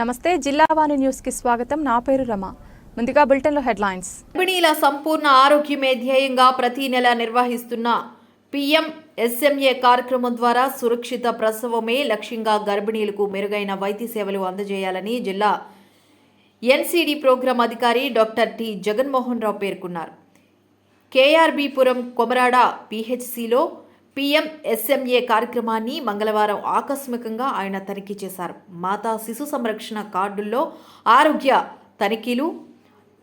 నమస్తే జిల్లావాణి న్యూస్కి స్వాగతం. నా పేరు రమ. ముందుగా బులెటిన్లో హెడ్లైన్స్. గర్భిణీల సంపూర్ణ ఆరోగ్యమే ధ్యేయంగా ప్రతి నెల నిర్వహిస్తున్న పీఎం ఎస్ఎంఏ కార్యక్రమం ద్వారా సురక్షిత ప్రసవమే లక్ష్యంగా గర్భిణీలకు మెరుగైన వైద్య సేవలు అందజేయాలని జిల్లా ఎన్సీడీ ప్రోగ్రాం అధికారి డాక్టర్ టి. జగన్మోహన్ రావు పేర్కొన్నారు. కేఆర్బీపురం కొమరాడ పీహెచ్సిలో పీఎం ఎస్ఎంఏ కార్యక్రమాన్ని మంగళవారం ఆకస్మికంగా ఆయన తనిఖీ చేశారు. మాతా శిశు సంరక్షణ కార్డుల్లో ఆరోగ్య తనిఖీలు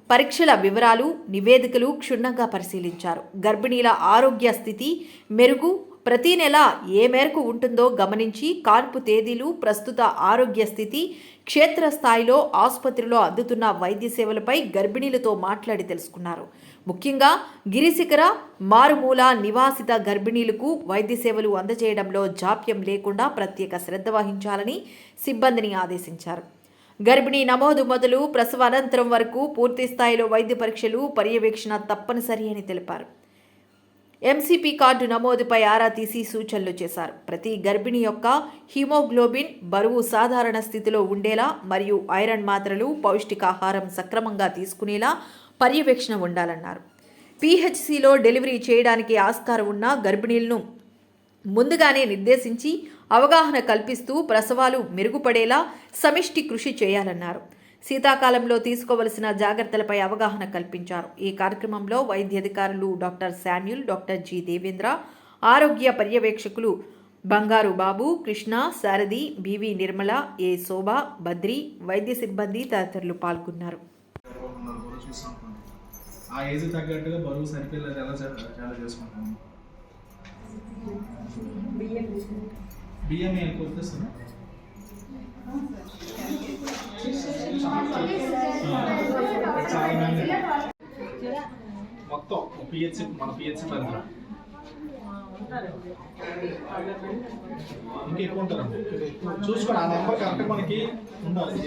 పరీక్షల వివరాలు నివేదికలు క్షుణ్ణంగా పరిశీలించారు. గర్భిణీల ఆరోగ్య స్థితి మెరుగు. ప్రతి నెల ఏ మేరకు ఉంటుందో గమనించి కాన్పు తేదీలు ప్రస్తుత ఆరోగ్య స్థితి క్షేత్రస్థాయిలో ఆసుపత్రిలో అందుతున్న వైద్య సేవలపై గర్భిణీలతో మాట్లాడి తెలుసుకున్నారు. ముఖ్యంగా గిరిశిఖర మారుమూల నివాసిత గర్భిణీలకు వైద్య సేవలు అందజేయడంలో జాప్యం లేకుండా ప్రత్యేక శ్రద్ధ వహించాలని సిబ్బందిని ఆదేశించారు. గర్భిణీ నమోదు మొదలు ప్రసవ అనంతరం వరకు పూర్తి స్థాయిలో వైద్య పరీక్షలు పర్యవేక్షణ తప్పనిసరి అని తెలిపారు. ఎంసీపీ కార్డు నమోదుపై ఆరా తీసి సూచనలు చేశారు. ప్రతి గర్భిణి యొక్క హిమోగ్లోబిన్ బరువు సాధారణ స్థితిలో ఉండేలా మరియు ఐరన్ మాత్రలు పౌష్టికాహారం సక్రమంగా తీసుకునేలా పర్యవేక్షణ ఉండాలన్నారు. పీహెచ్సిలో డెలివరీ చేయడానికి ఆస్కారం ఉన్న గర్భిణీలను ముందుగానే నిర్దేశించి అవగాహన కల్పిస్తూ ప్రసవాలు మెరుగుపడేలా సమిష్టి కృషి చేయాలన్నారు. శీతాకాలంలో తీసుకోవలసిన జాగ్రత్తలపై అవగాహన కల్పించారు. ఈ కార్యక్రమంలో వైద్యాధికారులు doctor Samuel doctor G Devendra ఆరోగ్య పర్యవేక్షకులు బంగారు బాబు కృష్ణ శారది బివి నిర్మల ఏ శోభ బద్రి వైద్య సిబ్బంది తదితరులు పాల్గొన్నారు. కూడా చూసాం ఆ ఏజ్ తగ్గట్టుగా బరువు సరిపోయేలా ఎలా చాలా చేసుకుంటాము. బియ్యం ఎక్కువ వచ్చేస్తుంది చాలా మంది మొత్తం పిహెచ్సి మన పిహెచ్సి పరిధిలో ఇంకా ఎక్కువ ఉంటారండి. చూసుకోండి ఆ నెంబర్ కరెక్ట్ మనకి ఉండాలి.